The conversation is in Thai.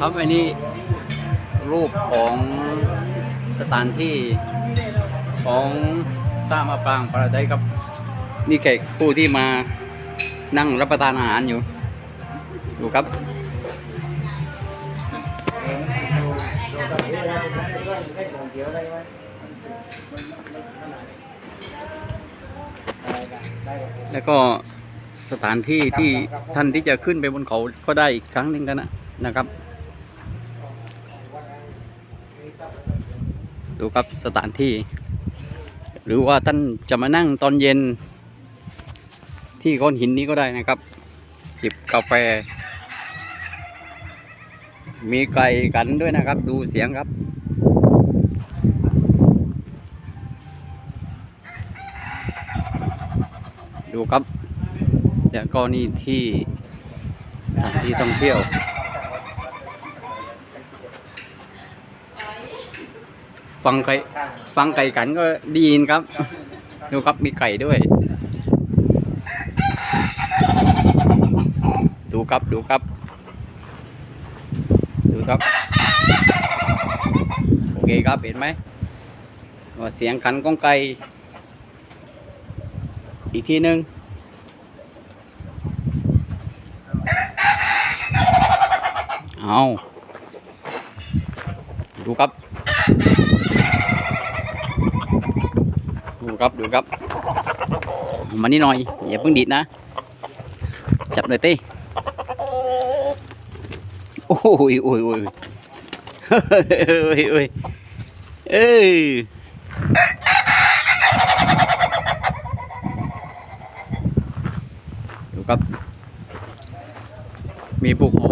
ครับอันนี้รูปของสถานที่ของท่ามาปรางปราไดครับนี่แขกผู้ที่มานั่งรับประทานอาหารอยู่ดูครับแล้วก็สถานที่ที่ท่านที่จะขึ้นไปบนเขาก็ได้อีกครั้งหนึ่งกันนะ นะครับ ดูครับสถานที่ หรือว่าท่านจะมานั่งตอนเย็น ที่ก้อนหินนี้ก็ได้นะครับ จิบกาแฟ มีไก่กันด้วยนะครับ ดูเสียงครับดูครับแล้วก็นี่ที่สถานที่ท่องเที่ยว ฟังไก่ฟังไก่กันก็ไดีนครับ ดูครับมีไก่ด้วย ดูครับดูครับ ดูครับ โอเคครับเห็นไหมว่าเสียงขันของไก่อีกทีหนึ่งเอาดูครับ ดูครับดูครับ มานี่หน่อย อย่าเพิ่งดีดนะ จับเลยเต้โอ้ยโอ้ยโอ้ยเอ้ยเอ้ยเอ้ยดูครับ มีภูเขา